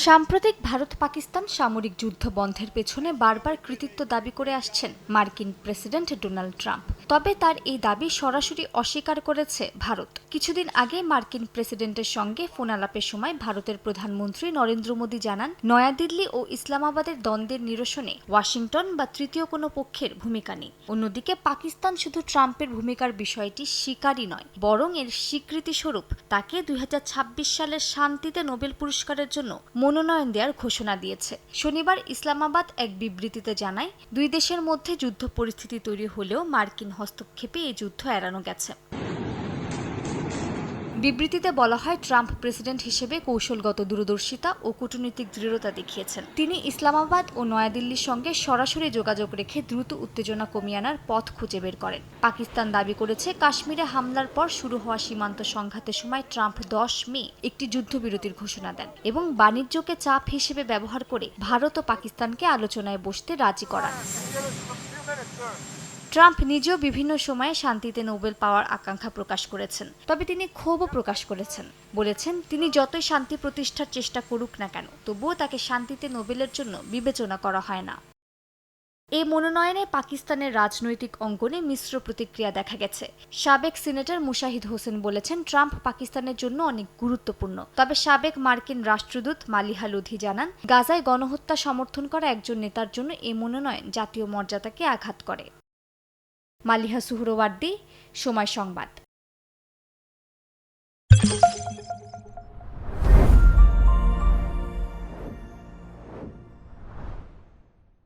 সাম্প্রতিক ভারত পাকিস্তান সামরিক যুদ্ধ বন্ধের পেছনে বারবার কৃতিত্ব দাবি করে আসছেন মার্কিন প্রেসিডেন্ট ডোনাল্ড ট্রাম্প। তবে তার এই দাবি সরাসরি অস্বীকার করেছে ভারত। কিছুদিন আগে মার্কিন প্রেসিডেন্টের সঙ্গে ফোন আলাপের সময় ভারতের প্রধানমন্ত্রী নরেন্দ্র মোদী জানান, নয়াদিল্লি ও ইসলামাবাদের দ্বন্দ্বের নিরসনে ওয়াশিংটন বা তৃতীয় কোনো পক্ষের ভূমিকা নেই। অন্যদিকে পাকিস্তান শুধু ট্রাম্পের ভূমিকার বিষয়টি স্বীকারই নয়, বরং এর স্বীকৃতি স্বরূপ তাকে দুই হাজার ছাব্বিশ সালের শান্তিতে নোবেল পুরস্কারের জন্য মনোনয়ন দেওয়ার ঘোষণা দিয়েছে। শনিবার ইসলামাবাদ এক বিবৃতিতে জানায়, দুই দেশের মধ্যে যুদ্ধ পরিস্থিতি তৈরি হলেও মার্কিন হস্তক্ষেপে এই যুদ্ধ এড়ানো গেছে। বিবৃতিতে বলা হয়, ট্রাম্প প্রেসিডেন্ট হিসেবে কৌশলগত দূরদর্শিতা ও কূটনৈতিক দৃঢ়তা দেখিয়েছেন। তিনি ইসলামাবাদ ও নয়াদিল্লির সঙ্গে সরাসরি যোগাযোগ রেখে দ্রুত উত্তেজনা কমিয়ে আনার পথ খুঁজে বের করেন। পাকিস্তান দাবি করেছে, কাশ্মীরে হামলার পর শুরু হওয়া সীমান্ত সংঘাতের সময় ট্রাম্প দশ মে একটি যুদ্ধবিরতির ঘোষণা দেন এবং বাণিজ্যকে চাপ হিসেবে ব্যবহার করে ভারত ও পাকিস্তানকে আলোচনায় বসতে রাজি করান। ট্রাম্প নিজেও বিভিন্ন সময়ে শান্তিতে নোবেল পাওয়ার আকাঙ্ক্ষা প্রকাশ করেছেন। তবে তিনি ক্ষোভও প্রকাশ করেছেন। বলেছেন, তিনি যতই শান্তি প্রতিষ্ঠার চেষ্টা করুক না কেন, তবুও তাকে শান্তিতে নোবেলের জন্য বিবেচনা করা হয় না। এই মনোনয়নে পাকিস্তানের রাজনৈতিক অঙ্গনে মিশ্র প্রতিক্রিয়া দেখা গেছে। সাবেক সিনেটর মুশাহিদ হোসেন বলেছেন, ট্রাম্প পাকিস্তানের জন্য অনেক গুরুত্বপূর্ণ। তবে সাবেক মার্কিন রাষ্ট্রদূত মালিহা লোধি জানান, গাজায় গণহত্যা সমর্থন করা একজন নেতার জন্য এই মনোনয়ন জাতীয় মর্যাদাকে আঘাত করে। মালিহা সুহরওয়ার্দী সময় সংবাদ।